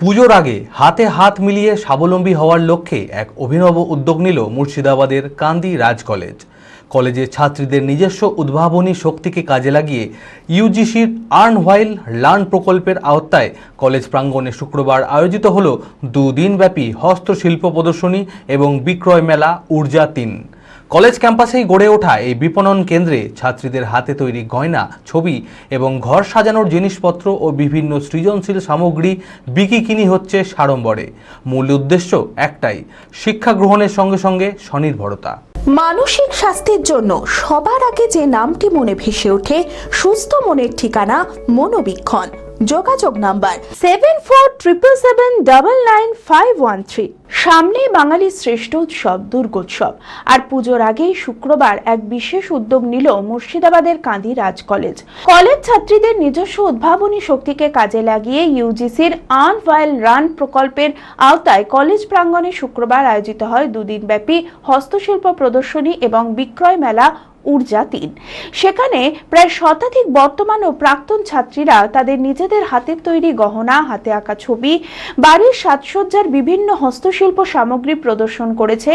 পুজোর আগে হাতে হাত মিলিয়ে স্বাবলম্বী হওয়ার লক্ষ্যে এক অভিনব উদ্যোগ নিল মুর্শিদাবাদের কান্দি রাজ কলেজ। কলেজের ছাত্রীদের নিজস্ব উদ্ভাবনী শক্তিকে কাজে লাগিয়ে ইউজিসির আর্ন হোয়াইল লার্ন প্রকল্পের আওতায় কলেজ প্রাঙ্গণে শুক্রবার আয়োজিত হল দুদিনব্যাপী হস্তশিল্প প্রদর্শনী এবং বিক্রয় মেলা ঊর্জা তিন। কলেজ ক্যাম্পাসেই গড়ে ওঠা এই বিপণন কেন্দ্রে ছাত্রীদের হাতে তৈরি গয়না, ছবি এবং ঘর সাজানোর জিনিসপত্র ও বিভিন্ন সৃজনশীল সামগ্রী বিকিকিনি হচ্ছে সাড়ম্বরে। মূল উদ্দেশ্য একটাই, শিক্ষা গ্রহণের সঙ্গে সঙ্গে স্বনির্ভরতা। মানসিক স্বাস্থ্যের জন্য সবার আগে যে নামটি মনে ভেসে ওঠে, সুস্থ মনের ঠিকানা মনোবীক্ষণ। যোগাযোগ number seven four triple seven double nine five one three সামনে বাঙালির শ্রেষ্ঠ উৎসব, দুর্গোৎসব। আর পুজোর আগেই শুক্রবার এক বিশেষ উদ্যোগ নিল মুর্শিদাবাদের কাঁদি রাজ কলেজ। কলেজ ছাত্রীদের নিজস্ব উদ্ভাবনী শক্তিকে কাজে লাগিয়ে ইউজিসির আন ভাইল রান প্রকল্পের আওতায় কলেজ প্রাঙ্গণে শুক্রবার আয়োজিত হয় দুদিনব্যাপী হস্তশিল্প প্রদর্শনী এবং বিক্রয় মেলা ঊর্জা তিন। সেখানে প্রায় শতাধিক বর্তমান ও প্রাক্তন ছাত্রীরা তাদের নিজেদের হাতের তৈরি গহনা, হাতে আঁকা ছবি, বাড়ির সাজসজ্জার বিভিন্ন হস্তশিল্প সামগ্রী প্রদর্শন করেছে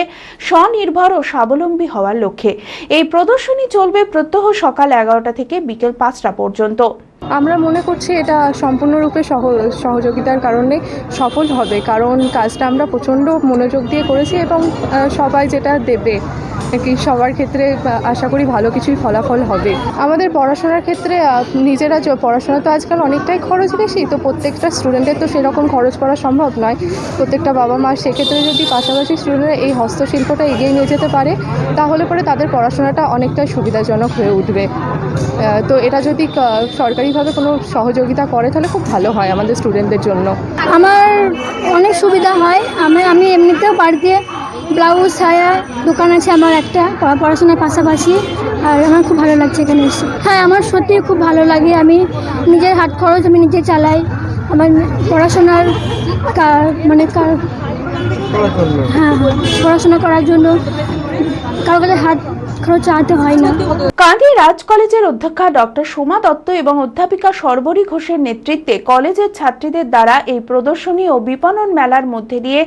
স্বনির্ভর ও স্বাবলম্বী হওয়ার লক্ষ্যে। এই প্রদর্শনী চলবে প্রত্যহ সকাল এগারোটা থেকে বিকেল পাঁচটা পর্যন্ত। আমরা মনে করছি এটা সম্পূর্ণরূপে সহ সহযোগিতার কারণে সফল হবে কারণ কাজটা আমরা প্রচণ্ড মনোযোগ দিয়ে করেছি এবং সবাই যেটা দেবে কি সবার ক্ষেত্রে আশা করি ভালো কিছুই ফলাফল হবে। আমাদের পড়াশোনার ক্ষেত্রে নিজেরা পড়াশোনা তো আজকাল অনেকটাই খরচ বেশি তো প্রত্যেকটা স্টুডেন্টের তো সেরকম খরচ করা সম্ভব নয়। প্রত্যেকটা বাবা মা সেক্ষেত্রে যদি পাশাপাশি স্টুডেন্টরা এই হস্তশিল্পটা এগিয়ে নিয়ে যেতে পারে তাহলে পরে তাদের পড়াশোনাটা অনেকটাই সুবিধাজনক হয়ে উঠবে। তো এটা যদি আহ, সরকারিভাবে কোনো সহযোগিতা করে তাহলে খুব ভালো হয় আমাদের স্টুডেন্টদের জন্য। আমার অনেক সুবিধা হয়। আমি আমি এমনিতেও বাড়িতে ব্লাউজ ছায়া দোকান আছে আমার একটা পড়াশোনার পাশাপাশি। আর আমার খুব ভালো লাগছে এখানে এসে। হ্যাঁ আমার সত্যিই খুব ভালো লাগে। আমি নিজের হাত খরচ আমি নিজে চালাই। আমার পড়াশোনার কা- মানে হ্যাঁ হ্যাঁ পড়াশোনা করার জন্য। কারও কাছে হাত চালাতে হয় না। কাঁদি রাজ কলেজের অধ্যক্ষা ডক্টর সোমা দত্ত এবং অধ্যাপিকা সর্বরী ঘোষের নেতৃত্বে কলেজের ছাত্রীদের দ্বারা এই প্রদর্শনী ও বিপণন মেলার মধ্যে দিয়ে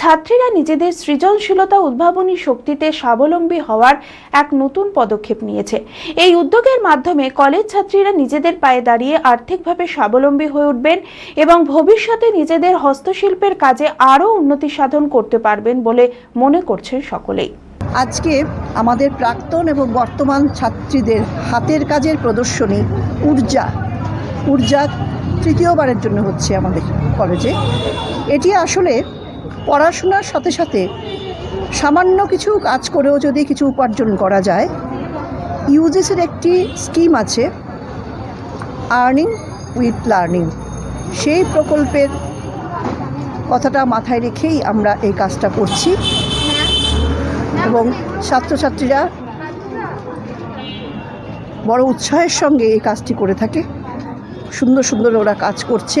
ছাত্রীরা নিজেদের সৃজনশীলতা উদ্ভাবনী শক্তিতে স্বাবলম্বী হওয়ার এক নতুন পদক্ষেপ নিয়েছে। এই উদ্যোগের মাধ্যমে কলেজ ছাত্রীরা নিজেদের পায়ে দাঁড়িয়ে আর্থিকভাবে স্বাবলম্বী হয়ে উঠবেন এবং ভবিষ্যতে নিজেদের হস্তশিল্পের কাজে আরও উন্নতি সাধন করতে পারবেন বলে মনে করছেন সকলেই। আজকে আমাদের প্রাক্তন এবং বর্তমান ছাত্রীদের হাতের কাজের প্রদর্শনী ঊর্জা ঊর্জা তৃতীয়বারের জন্য হচ্ছে আমাদের কলেজে। এটি আসলে পড়াশোনার সাথে সাথে সামান্য কিছু কাজ করেও যদি কিছু উপার্জন করা যায়, ইউজিসির একটি স্কিম আছে, আর্নিং উইথ লার্নিং। সেই প্রকল্পের কথাটা মাথায় রেখেই আমরা এই কাজটা করছি। এবং ছাত্রছাত্রীরা বড় উৎসাহের সঙ্গে এই কাজটি করে থাকে। সুন্দর সুন্দর ওরা কাজ করছে।